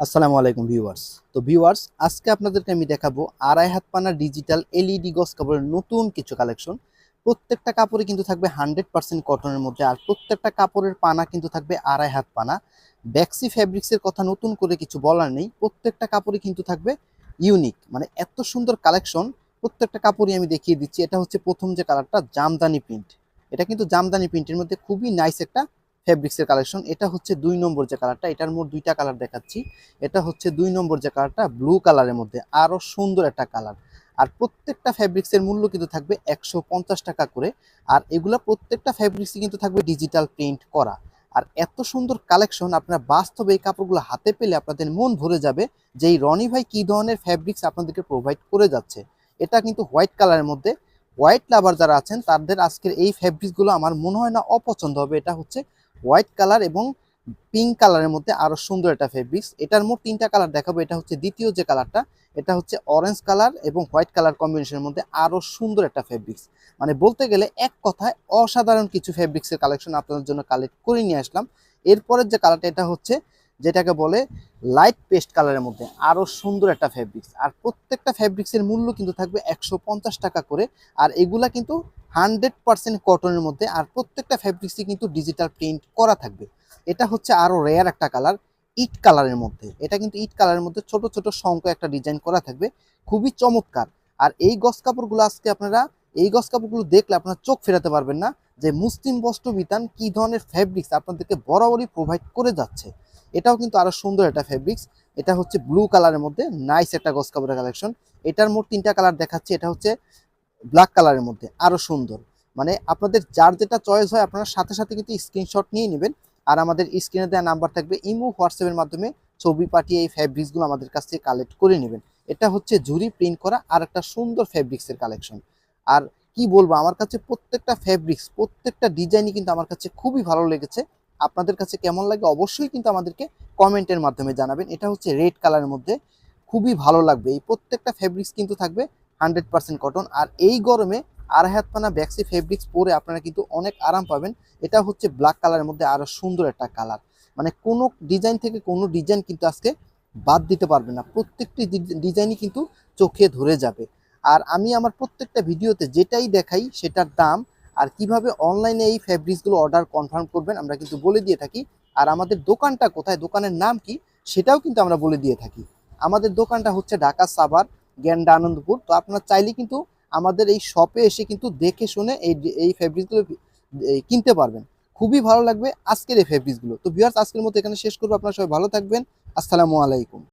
আসসালামু আলাইকুম ভিউয়ার্স। তো ভিউয়ার্স, আজকে আপনাদেরকে আমি দেখাবো আড়াই হাত পানা ডিজিটাল এলইডি গস কাপড়ের নতুন কিছু কালেকশন। প্রত্যেকটা কাপড়ে কিন্তু থাকবে হান্ড্রেড পার্সেন্ট কটনের মধ্যে আর প্রত্যেকটা কাপড়ের পানা কিন্তু থাকবে আড়াই হাত পানা। ব্যাক্সি ফ্যাব্রিক্সের কথা নতুন করে কিছু বলার নেই, প্রত্যেকটা কাপড়ে কিন্তু থাকবে ইউনিক মানে এত সুন্দর কালেকশন, প্রত্যেকটা কাপড়ই আমি দেখিয়ে দিচ্ছি। এটা হচ্ছে প্রথম যে কালারটা, জামদানি প্রিন্ট এটা কিন্তু জামদানি প্রিন্টের মধ্যে খুবই নাইস একটা ফ্যাব্রিক্সের কালেকশন এটা হচ্ছে দুই নম্বর যে কালারটা এটার মোট দুইটা কালার দেখাচ্ছি। এটা হচ্ছে দুই নম্বর যে কালারটা ব্লু কালারের মধ্যে, আরও সুন্দর একটা কালার আর প্রত্যেকটা ফ্যাব্রিক্সের মূল্য কিন্তু থাকবে একশো পঞ্চাশ টাকা করে, আর এগুলা প্রত্যেকটা ফ্যাব্রিক্সই কিন্তু থাকবে ডিজিটাল প্রিন্ট করা। আর এত সুন্দর কালেকশন আপনারা বাস্তবে এই কাপড়গুলো হাতে পেলে আপনাদের মন ভরে যাবে যে এই রনি ভাই কি ধরনের ফ্যাব্রিক্স আপনাদেরকে প্রোভাইড করে যাচ্ছে। এটা কিন্তু হোয়াইট কালারের মধ্যে হোয়াইট লাভার যারা আছেন, তাদের আজকের এই ফ্যাব্রিক্সগুলো আমার মনে হয় না অপছন্দ হবে। এটা হচ্ছে হোয়াইট কালার এবং পিঙ্ক কালারের মধ্যে আরও সুন্দর একটা ফেব্রিক্স এটার মোট তিনটা কালার দেখাবো। এটা হচ্ছে দ্বিতীয় যে কালারটা, এটা হচ্ছে অরেঞ্জ কালার এবং হোয়াইট কালার কম্বিনেশনের মধ্যে আরও সুন্দর একটা ফেব্রিক্স মানে বলতে গেলে এক কথায় অসাধারণ কিছু ফেব্রিক্সের কালেকশন আপনাদের জন্য কালেক্ট করে নিয়ে আসলাম। এরপরের যে কালারটা এটা হচ্ছে যেটাকে বলে লাইট পেস্ট কালারের মধ্যে। আরও সুন্দর একটা ফেব্রিক্স আর প্রত্যেকটা ফেব্রিক্সের মূল্য কিন্তু থাকবে একশো পঞ্চাশ টাকা করে। আর এগুলা কিন্তু হান্ড্রেড পার্সেন্ট কটনের মধ্যে। আর প্রত্যেকটা ফেব্রিক্সই কিন্তু ডিজিটাল প্রিন্ট করা থাকবে। এটা হচ্ছে আরও রেয়ার একটা কালার ইট কালারের মধ্যে। এটা কিন্তু ইট কালারের মধ্যে ছোট ছোট শঙ্ক একটা ডিজাইন করা থাকবে। খুবই চমৎকার। আর এই গস কাপড়গুলো আজকে আপনারা, এই গস কাপড়গুলো দেখলে আপনারা চোখ ফেরাতে পারবেন না। যে মুসলিম বস্ত্র বিতান কি ধরনের ফ্যাব্রিক্স আপনাদেরকে বরাবরই প্রোভাইড করে যাচ্ছে। এটাও কিন্তু আরও সুন্দর একটা ফ্যাব্রিক্স এটা হচ্ছে ব্লু কালারের মধ্যে নাইস একটা গস কাপড়ের কালেকশন এটার মোট তিনটা কালার দেখাচ্ছে, এটা হচ্ছে ব্ল্যাক কালারের মধ্যে, আরও সুন্দর। মানে আপনাদের যার যেটা চয়েস হয়, আপনারা সাথে সাথে কিন্তু স্ক্রিনশট নিয়ে নেবেন। আর আমাদের স্ক্রিনে দেওয়া নাম্বার থাকবে, ইমো হোয়াটসঅ্যাপের মাধ্যমে ছবি পাঠিয়ে এই ফ্যাব্রিক্সগুলো আমাদের কাছ থেকে কালেক্ট করে নেবেন। এটা হচ্ছে ঝুরি প্রিন্ট করা আর একটা সুন্দর ফ্যাব্রিক্সের কালেকশন আর কি বলব? আমার কাছে প্রত্যেকটা ফ্যাব্রিক্স প্রত্যেকটা ডিজাইনই কিন্তু আমার কাছে খুবই ভালো লেগেছে। আপনাদের কাছে কেমন লাগে অবশ্যই কিন্তু আমাদেরকে কমেন্টের মাধ্যমে জানাবেন। এটা হচ্ছে রেড কালারের মধ্যে খুবই ভালো লাগবে। এই প্রত্যেকটা ফ্যাব্রিক্স কিন্তু থাকবে হান্ড্রেড পার্সেন্ট কটন আর এই গরমে আড়াই হাত পানা ব্যাক্সি ফেব্রিক্স পরে আপনারা কিন্তু অনেক আরাম পাবেন। এটা হচ্ছে ব্ল্যাক কালারের মধ্যে আরও সুন্দর একটা কালার মানে কোনো ডিজাইন থেকে কোনো ডিজাইন কিন্তু আজকে বাদ দিতে পারবে না। প্রত্যেকটি ডিজাইনই কিন্তু চোখে ধরে যাবে। আর আমি আমার প্রত্যেকটা ভিডিওতে যেটাই দেখাই সেটার দাম আর কীভাবে অনলাইনে এই ফ্যাব্রিক্সগুলো অর্ডার কনফার্ম করবেন আমরা কিন্তু বলে দিয়ে থাকি। আর আমাদের দোকানটা কোথায়? দোকানের নাম কি? সেটাও কিন্তু আমরা বলে দিয়ে থাকি। আমাদের দোকানটা হচ্ছে ঢাকা সাভার গ্যান্ডা আনন্দপুর তো আপনারা চাইলে কিন্তু আমাদের এই শপে এসে কিন্তু দেখে শুনে এই এই ফেব্রিক্সগুলো কিনতে পারবেন। খুবই ভালো লাগবে আজকের এই ফেব্রিক্সগুলো তো ভিউয়ার্স আজকের মতো এখানে শেষ করব। আপনারা সবাই ভালো থাকবেন। আসসালামু আলাইকুম।